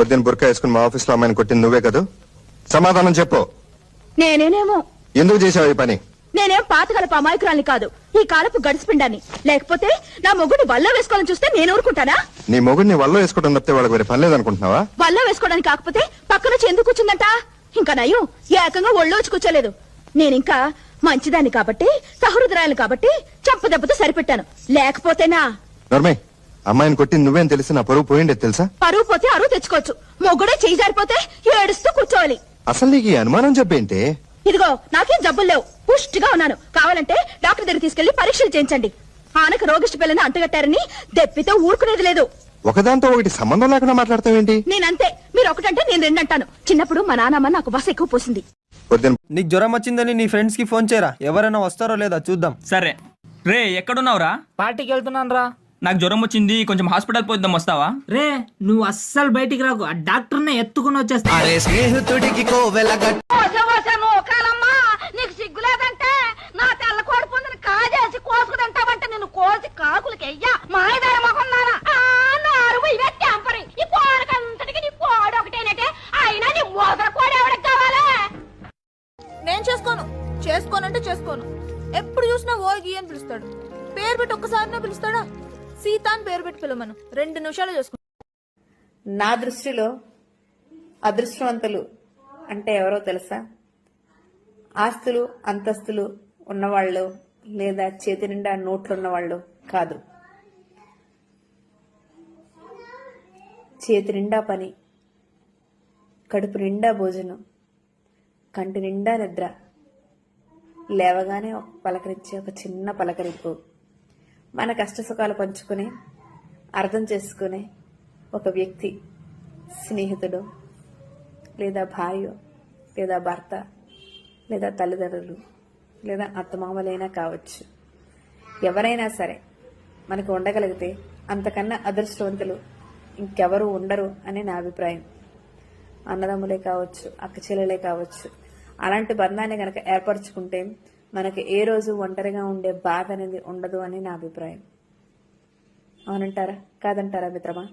పొద్దున్న బుర్కా వేసుకుని మా ఆఫీస్లో అమ్మాయిని కొట్టింది నువ్వే కదా? సమాధానం చెప్పు. నేనేనేమో? ఎందుకు చేసావు ఈ పని? నేనేం పాతకాలపు అమాయకురాల్ని కాదు. ఈ కాలపు గడిచిపిండాన్ని లేకపోతే నా మొగుడిని వల్ల వేసుకోవాలని చూస్తే నేను ఊరుకుంటానా? నీ మొగుడిని వల్ల వేసుకోవడం తప్పితే వాళ్ళకి వేరే పని లేదనుకుంటున్నావా? వల్ల వేసుకోవడానికి కాకపోతే పక్కన వచ్చి ఎందుకు కూర్చుందంట? ఇంకా నయ్యం ఏకంగా ఒళ్ళో వచ్చి కూర్చోలేదు. నేనింకా మంచిదాన్ని కాబట్టి సహృదరాలు కాబట్టి చంపదెబ్బతో సరిపెట్టాను. లేకపోతేనా? నర్మే అమ్మాయిని కొట్టింది నువ్వేం తెలిసి నా పరువు పోయిండేది తెలుసా? పరువు పోతే అరువు తెచ్చుకోవచ్చు. మొగ్గుడే చేయి జారిపోతే ఏడుస్తూ కూర్చోవాలి. అసలు నీకు ఈ అనుమానం చెప్పేంటి? ఇదిగో నాకేం జబ్బులు లేవు. పుష్టిగా ఉన్నాను. కావాలంటే డాక్టర్ దగ్గర తీసుకెళ్ళి పరీక్షలు చేయించండి. ఆనకు రోగిష్టి పిల్లని అంటగట్టారని దెప్పితో ఊరుకునేది లేదు. ఒకదాంతో ఒకటి సంబంధం లేకుండా మాట్లాడతావేంటి? నేనంతే. మీరు ఒకటంటే నేను రెండంటాను. చిన్నప్పుడు మా నాన్నమ్మ నాకు బస్ ఎక్కువ పోసింది. నీకు జ్వరం వచ్చిందని నీ ఫ్రెండ్స్కి ఫోన్ చేయరా? ఎవరైనా వస్తారో లేదా చూద్దాం. సరే. రే ఎక్కడున్నావురా? పార్టీకి వెళ్తున్నాను రా నాకు జ్వరం వచ్చింది కొంచెం హాస్పిటల్ పోయిద్దాం వస్తావా? రే నువ్వు అస్సలు బయటికి రాకు. ఆ డాక్టర్నే ఎత్తుకుని వచ్చేస్తా. నీకు సిగ్గులేదంటే నా తెల్ల కోడి పుంజుని కాజేసి కోసుకుదంటావంటే నేను కోసి కాకులకి అయ్యా మాయదార మొహన్నారా నా అరువు ఇవే టెంపరీ ఈ కోడకంతటికి నీ కోడి ఒకటేనటే అయినా నీ మోదర కోడి ఎవరికి కావాలా? నేను చేసుకోను. చేసుకోనంటే చేసుకోను. ఎప్పుడు చూసినా ఓ గీ అని పిలుస్తాడు. పేరు పెట్టి ఒక్కసారినే పిలుస్తాడా? సీతాన్ పేరు పెట్టి పిలవమను. రెండు నిమిషాలు చేసుకుంటా. నా దృష్టిలో అదృష్టవంతులు అంటే ఎవరో తెలుసా? ఆస్తులు అంతస్తులు ఉన్నవాళ్ళు లేదా చేతి నిండా నోట్లు ఉన్నవాళ్ళు కాదు. చేతి నిండా పని కడుపు నిండా భోజనం కంటి నిండా నిద్ర లేవగానే పలకరించే ఒక చిన్న పలకరింపు. మన కష్ట సుఖాలు పంచుకునే అర్థం చేసుకునే ఒక వ్యక్తి స్నేహితుడు లేదా భార్య లేదా భర్త లేదా తల్లిదండ్రులు లేదా అత్తమామలైనా కావచ్చు. ఎవరైనా సరే మనకు ఉండగలిగితే అంతకన్నా అదృష్టవంతులు ఇంకెవరు ఉండరు అని నా అభిప్రాయం. అన్నదమ్ములే కావచ్చు అక్క చెల్లెలే కావచ్చు. అలాంటి బంధాన్ని కనుక ఏర్పరచుకుంటే మనకి ఏ రోజు ఒంటరిగా ఉండే బాధ అనేది ఉండదు అని నా అభిప్రాయం. అవునంటారా? కాదంటారా మిత్రమా?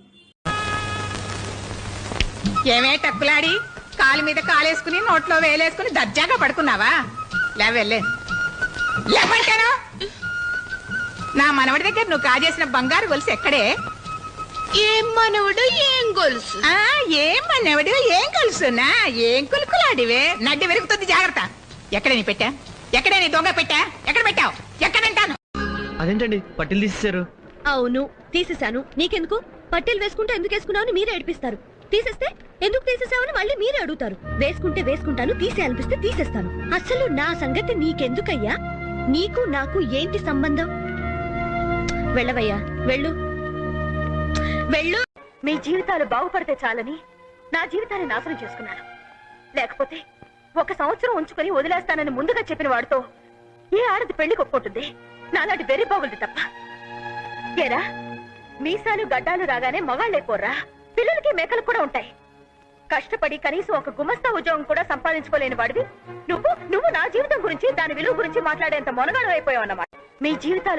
ఏమే టక్కులాడి? కాలు మీద కాలేసుకుని నోట్లో వేలేసుకుని దర్జాగా పడుకున్నావా? లేవెళ్ళే నా మనవడి దగ్గర నువ్వు కాజేసిన బంగారు గొలుసు ఎక్కడే? ఏం మనవుడు ఏం గొలుసు? ఆ ఏం మనవడు ఏం కలుసునా ఏం కులుకులాడివే? నడ్డి వెరుగుతుంది జాగ్రత్త. ఎక్కడ నీ పెట్టా? ఎక్కడ నీ దొంగ పెట్టా? ఎక్కడ పెట్టావు? ఎక్కడంటాను అదేంటండి? పట్టిల్ తీసేశారు. అవును తీసేశాను. నీకెందుకు? పట్టెలు వేసుకుంటే ఎందుకు వేసుకున్నావు మీరే ఏడిపిస్తారు. తీసేస్తే ఎందుకు తీసేసావని మళ్ళీ మీరే అడుగుతారు. వేసుకుంటే వేసుకుంటాను తీసేయాలనిపిస్తే తీసేస్తాను. అసలు నా సంగతి నీకెందుకయ్యా? నీకు నాకు ఏంటి సంబంధం? వెళ్ళవయ్యా వెళ్ళు. వెళ్ళు. మీ జీవితాలు బాగుపడితే చాలని నా జీవితాన్ని నాశనం చేసుకున్నాను. లేకపోతే ఒక సంవత్సరం ఉంచుకొని వదిలేస్తానని ముందుగా చెప్పిన వాడితో ఏ ఆడది పెళ్ళి కొట్టుకుంటుంది? నాలాంటి వెర్రి బాగుంది తప్ప. ఏరా మీసాలు గడ్డాలు రాగానే మగాళ్ళైపోర్రా పిల్లలకి మేకలు కూడా ఉంటాయి. కష్టపడి కనీసం ఒక గుమస్తా ఉద్యోగం కూడా సంపాదించుకోలేని వాడివి. నువ్వు నువ్వు నా జీవితం గురించి దాని విలువ గురించి మాట్లాడేంత మొనగాడు అయిపోయావు అన్నమాట మీ జీవితాలు